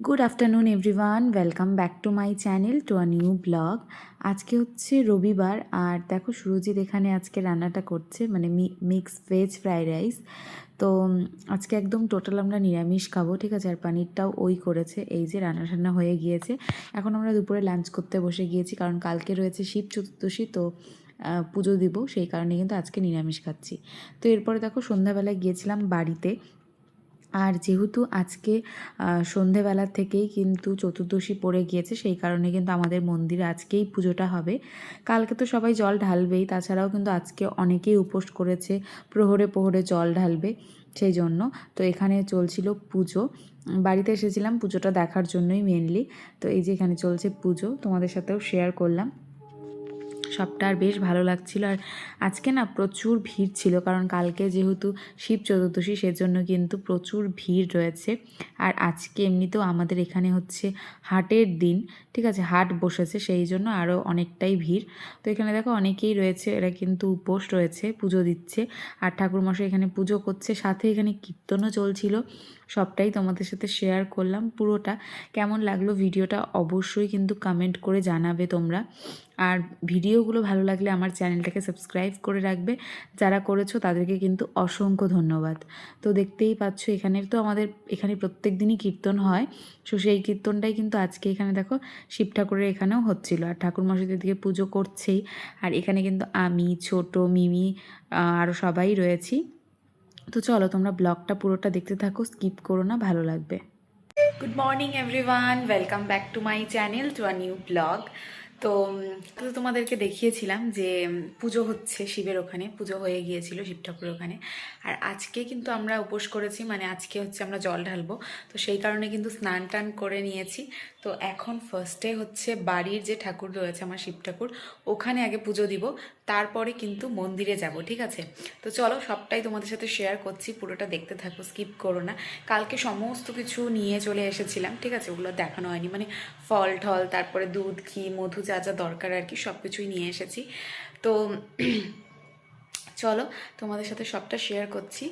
Good afternoon everyone welcome back to my channel to a new blog আজকে হচ্ছে রবিবার, আর দেখো সুরজিৎ এখানে আজকে রান্নাটা করছে মানে মিক্স ভেজ ফ্রাইড রাইস তো আজকে একদম টোটাল আমরা নিরামিষ খাব, ঠিক আছে? আর পানিরটাও ওই করেছে, এই যে রান্না টান্না হয়ে গিয়েছে। এখন আমরা দুপুরে লাঞ্চ করতে বসে গিয়েছি, কারণ কালকে রয়েছে শিব চতুর্দশী, তো পুজো দিব, সেই কারণে কিন্তু আজকে নিরামিষ খাচ্ছি। তো এরপরে দেখো সন্ধ্যাবেলায় গিয়েছিলাম বাড়িতে আর যেহেতু আজকে আহ, সন্ধেবেলা থেকেই কিন্তু চতুর্দশী পড়ে গিয়েছে সেই কারণে কিন্তু আমাদের মন্দিরে আজকেই পুজোটা হবে। কালকে তো সবাই জল ঢালবেই তাছাড়াও কিন্তু আজকে অনেকেই উপোস করেছে প্রহরে প্রহরে জল ঢালবে সেই জন্য। তো এখানে চলছিল পুজো। বাড়িতে এসেছিলাম পুজোটা দেখার জন্যই মেনলি তো এই যে এখানে চলছে পুজো তোমাদের সাথেও শেয়ার করলাম। সবটা আর বেশ ভালো লাগছিল। আর আজকে না প্রচুর ভিড় ছিল, কারণ কালকে যেহেতু শিব চতুর্দশী, সেজন্য কিন্তু প্রচুর ভিড় রয়েছে। আর আজকে এমনিতেও আমাদের এখানে হচ্ছে হাটের দিন, ঠিক আছে? হাট বসেছে, সেই জন্য আরও অনেকটাই ভিড়। তো এখানে দেখো অনেকেই রয়েছে, এরা কিন্তু উপোস রয়েছে, পুজো দিচ্ছে। আর ঠাকুরমশাই এখানে পুজো করছে, সাথে এখানে কীর্তনও চলছিল। সবটাই তোমাদের সাথে শেয়ার করলাম। পুরোটা কেমন লাগল ভিডিওটা অবশ্যই কিন্তু কমেন্ট করে জানাবে তোমরা। আর ভিডিওগুলো ভালো লাগলে আমার চ্যানেলটাকে সাবস্ক্রাইব করে রাখবে। যারা করেছ তাদেরকে কিন্তু অসংখ্য ধন্যবাদ। তো দেখতেই পাচ্ছ এখানে তো আমাদের, এখানে প্রত্যেক দিনই কীর্তন হয়। সো সেই কীর্তনটাই কিন্তু আজকে এখানে দেখো শিব ঠাকুরের এখানেও হচ্ছিল। আর ঠাকুর মশাইদের দিকে পুজো করছেই। আর এখানে কিন্তু আমি, ছোট, মিমি আরও সবাই রয়েছি। তো চলো তোমরা ব্লগটা পুরোটা দেখতে থাকো, স্কিপ করো না, ভালো লাগবে। Good morning everyone welcome back to my channel to a new blog তো তোমাদেরকে দেখিয়েছিলাম যে পুজো হচ্ছে শিবের ওখানে, পুজো হয়ে গিয়েছিল শিব ঠাকুরের ওখানে। আর আজকে কিন্তু আমরা উপোস করেছি মানে আজকে হচ্ছে আমরা জল ঢালবো। তো সেই কারণে কিন্তু স্নান টান করে নিয়েছি। তো এখন ফার্স্টে হচ্ছে বাড়ির যে ঠাকুর রয়েছে আমার শিব ঠাকুর, ওখানে আগে পুজো দিব, তারপরে কিন্তু মন্দিরে যাব, ঠিক আছে? তো চলো সবটাই তোমাদের সাথে শেয়ার করছি, পুরোটা দেখতে থাকো স্কিপ করো না। কালকে সমস্ত কিছু নিয়ে চলে এসেছিলাম, ঠিক আছে? ওগুলো দেখানো হয়নি মানে ফল ঠল, তারপরে দুধ, ঘি, মধু যা যা দরকার আর কি সব কিছুই নিয়ে এসেছি। তো চলো, তোমাদের সাথে সবটা শেয়ার করছি।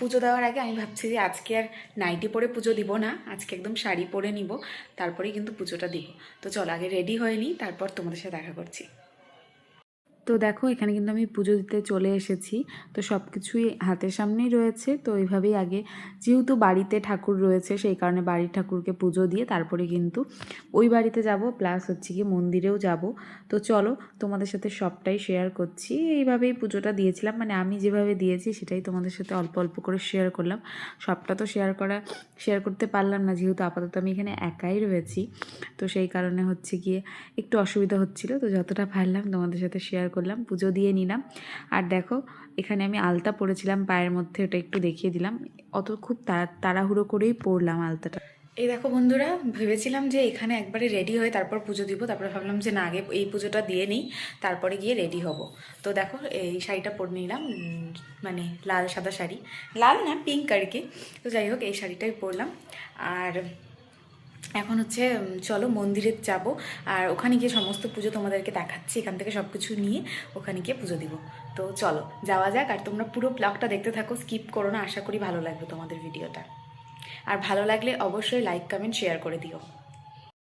পুজো দেওয়ার আগে আমি ভাবছি যে আজকে আর নাইটি পরে পুজো দিব না, আজকে একদম শাড়ি পরে নিব, তারপরেই কিন্তু পুজোটা দিব। তো চলো, আগে রেডি হয়ে নিই, তারপর তোমাদের সাথে দেখা করছি। তো দেখো, এখানে কিন্তু আমি পুজো দিতে চলে এসেছি। তো সব কিছুই হাতের সামনেই রয়েছে। তো এইভাবেই আগে যেহেতু বাড়িতে ঠাকুর রয়েছে, সেই কারণে বাড়ির ঠাকুরকে পুজো দিয়ে তারপরে কিন্তু ওই বাড়িতে যাব, প্লাস হচ্ছে কি মন্দিরেও যাব। তো চলো, তোমাদের সাথে সবটাই শেয়ার করছি। এইভাবেই পুজোটা দিয়েছিলাম। মানে আমি যেভাবে দিয়েছি, সেটাই তোমাদের সাথে অল্প অল্প করে শেয়ার করলাম। সবটা তো শেয়ার করা শেয়ার করতে পারলাম না, যেহেতু আপাতত আমি এখানে একাই রয়েছি। তো সেই কারণে হচ্ছে গিয়ে একটু অসুবিধা হচ্ছিল। তো যতটা পারলাম তোমাদের সাথে শেয়ার করলাম, পুজো দিয়ে নিলাম। আর দেখো, এখানে আমি আলতা পরেছিলাম পায়ের মধ্যে, ওটা একটু দেখিয়ে দিলাম। অত খুব তাড়া, তাড়াহুড়ো করেই পরলাম আলতাটা। এই দেখো বন্ধুরা, ভেবেছিলাম যে এখানে একবারে রেডি হয়ে তারপর পুজো দিব, তারপরে ভাবলাম যে না, আগে এই পুজোটা দিয়ে নিই, তারপরে গিয়ে রেডি হব। তো দেখো, এই শাড়িটা পরে নিলাম মানে লাল সাদা শাড়ি। লাল না, পিঙ্ক আর কি। তো যাই হোক, এই শাড়িটাই পরলাম। আর এখন হচ্ছে চলো মন্দিরে যাব। আর ওখানে গিয়ে সমস্ত পুজো তোমাদেরকে দেখাচ্ছি, এখান থেকে সব কিছু নিয়ে ওখানে গিয়ে পুজো দিব। তো চলো, যাওয়া যাক। আর তোমরা পুরো ব্লগটা দেখতে থাকো, স্কিপ করো না, আশা করি ভালো লাগবে তোমাদের ভিডিওটা। আর ভালো লাগলে অবশ্যই লাইক, কমেন্ট, শেয়ার করে দিও।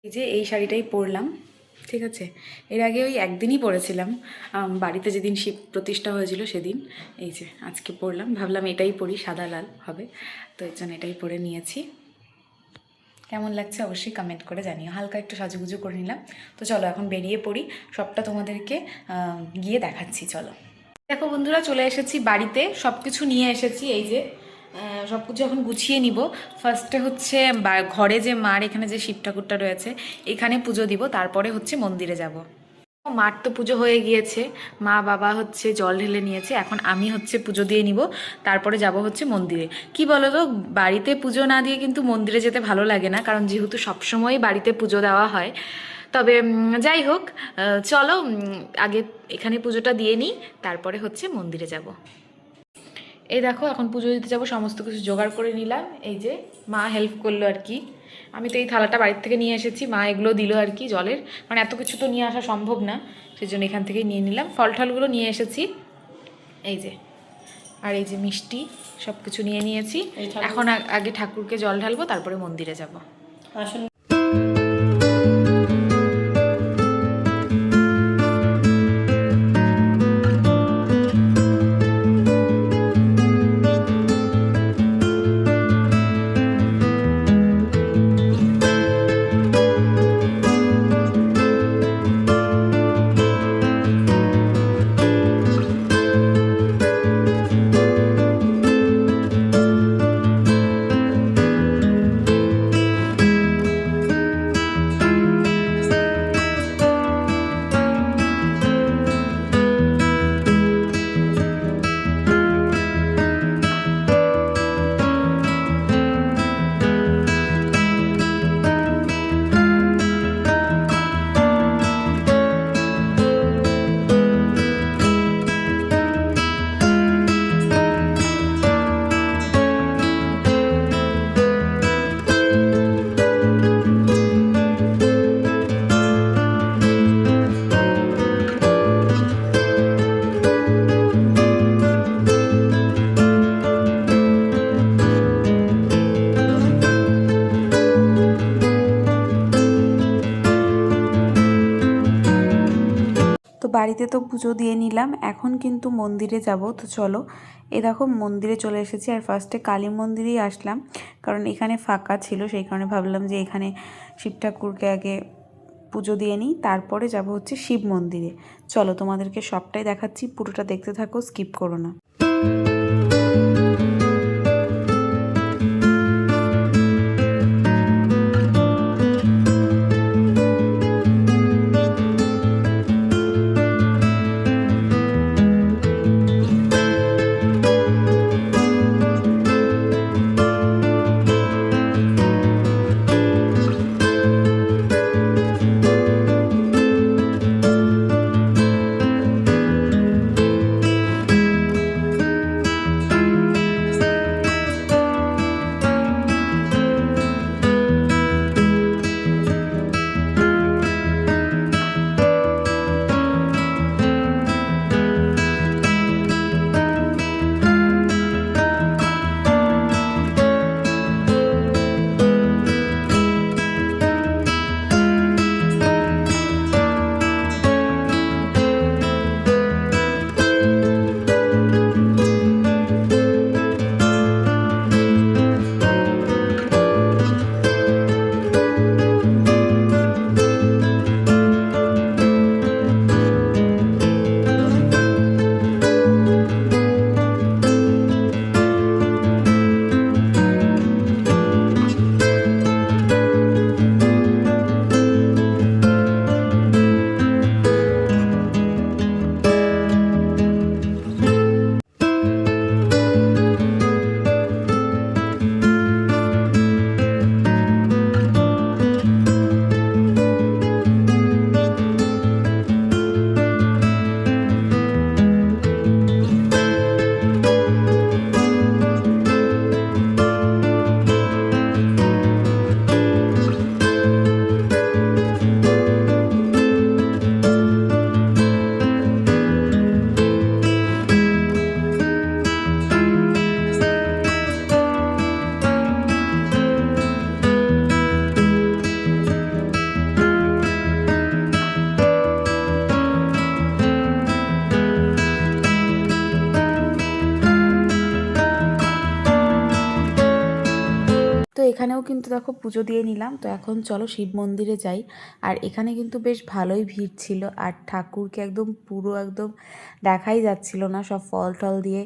এই যে এই শাড়িটাই পরলাম, ঠিক আছে? এর আগে ওই একদিনই পরেছিলাম। বাড়িতে যেদিন শিব প্রতিষ্ঠা হয়েছিল সেদিন। এই যে আজকে পরলাম। ভাবলাম এটাই পরি, সাদা লাল হবে। তো এর জন্য এটাই পরে নিয়েছি। কেমন লাগছে অবশ্যই কমেন্ট করে জানিও। হালকা একটু সাজুগুজু করে নিলাম। তো চলো এখন বেরিয়ে পড়ি। সবটা তোমাদেরকে গিয়ে দেখাচ্ছি, চলো। দেখো বন্ধুরা, চলে এসেছি বাড়িতে। সব কিছু নিয়ে এসেছি, এই যে সব কিছু এখন গুছিয়ে নিব। ফার্স্টে হচ্ছে ঘরে যে মার এখানে যে শিব ঠাকুরটা রয়েছে, এখানে পুজো দিব। তারপরে হচ্ছে মন্দিরে যাব। মার তো পুজো হয়ে গিয়েছে। মা, বাবা হচ্ছে জল ঢেলে নিয়েছে। এখন আমি হচ্ছে পুজো দিয়ে নিব। তারপরে যাব হচ্ছে মন্দিরে। কি বলো তো বাড়িতে পুজো না দিয়ে কিন্তু মন্দিরে যেতে ভালো লাগে না। কারণ যেহেতু সবসময় বাড়িতে পুজো দেওয়া হয়। তবে যাই হোক চলো আগে এখানে পুজোটা দিয়ে নিই। তারপরে হচ্ছে মন্দিরে যাব। এই দেখো, এখন পুজো দিতে যাব, সমস্ত কিছু জোগাড় করে নিলাম। এই যে মা হেল্প করল আর কি। আমি তো এই থালাটা বাড়ির থেকে নিয়ে এসেছি মা এগুলো দিল আর কি জলের। মানে এত কিছু তো নিয়ে আসা সম্ভব না সেই জন্য এখান থেকে নিয়ে নিলাম। ফল টলগুলো নিয়ে এসেছি। এই যে আর এই যে মিষ্টি সব কিছু নিয়ে নিয়েছি। এখন আগে ঠাকুরকে জল ঢালবো তারপরে মন্দিরে যাব। আসুন। বাড়িতে তো পুজো দিয়ে নিলাম, এখন কিন্তু মন্দিরে যাব। তো চলো, এ দেখো মন্দিরে চলে এসেছি আর ফার্স্টে কালী মন্দিরেই আসলাম, কারণ এখানে ফাঁকা ছিল, সেই কারণে ভাবলাম যে এখানে শিব ঠাকুরকে আগে পুজো দিয়ে নিই, তারপরে যাব হচ্ছে শিব মন্দিরে। চলো তোমাদেরকে সবটাই দেখাচ্ছি, পুরোটা দেখতে থাকো স্কিপ করো না। এখানেও কিন্তু দেখো পুজো দিয়ে নিলাম। তো এখন চলো শিব মন্দিরে যাই। আর এখানে কিন্তু বেশ ভালোই ভিড় ছিল। আর ঠাকুরকে একদম পুরো একদম দেখাই যাচ্ছিল না। সব ফল টল দিয়ে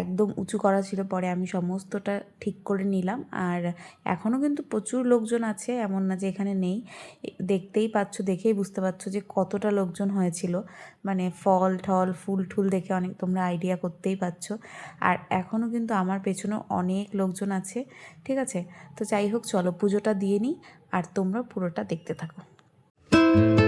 একদম উঁচু করা ছিল, পরে আমি সমস্তটা ঠিক করে নিলাম। আর এখনও কিন্তু প্রচুর লোকজন আছে, এমন না যে এখানে নেই। দেখতেই পাচ্ছ, দেখেই বুঝতে পারছ যে কতটা লোকজন হয়েছিল। মানে ফল, ঠল, ফুল, ঠুল দেখে অনেক তোমরা আইডিয়া করতেই পারছ। আর এখনও কিন্তু আমার পেছনেও অনেক লোকজন আছে, ঠিক আছে? তো যাই হোক, চলো পুজোটা দিয়ে নিই, আর তোমরা পুরোটা দেখতে থাকো। এখানে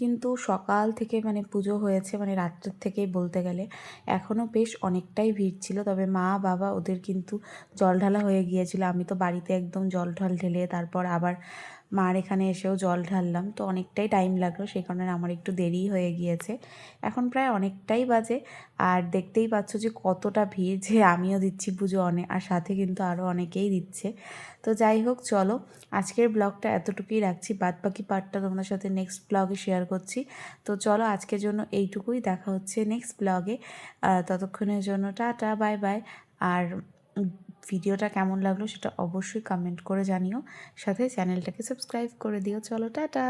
কিন্তু সকাল থেকে মানে পুজো হয়েছে মানে রাত্রের থেকেই বলতে গেলে। এখনও বেশ অনেকটাই ভিড় ছিল, তবে মা, বাবা ওদের কিন্তু জল ঢালা হয়ে গিয়েছিল। আমি তো বাড়িতে একদম জল ঢল ঢেলে তারপর আবার মার এখানে এসেও জল ঢাললাম। তো অনেকটাই টাইম লাগল, সেই কারণে আমার একটু দেরি হয়ে গিয়েছে। এখন প্রায় অনেকটাই বাজে। আর দেখতেই পাচ্ছ যে কতটা ভিড় যে আমিও দিচ্ছি পুজো অনেক আর সাথে কিন্তু আরও অনেকেই দিচ্ছে। তো যাই হোক, চলো। আজকের ব্লগটা এতটুকুই রাখছি। বাদ বাকি পার্টটা তোমাদের সাথে নেক্সট ব্লগে শেয়ার করছি। তো চলো, আজকের জন্য এইটুকুই। দেখা হচ্ছে নেক্সট ব্লগে ততক্ষণের জন্য টাটা বাই বাই আর ভিডিওটা কেমন লাগল সেটা অবশ্যই কমেন্ট করে জানিও। সাথে চ্যানেলটাকে সাবস্ক্রাইব করে দিও। চলো, টাটা!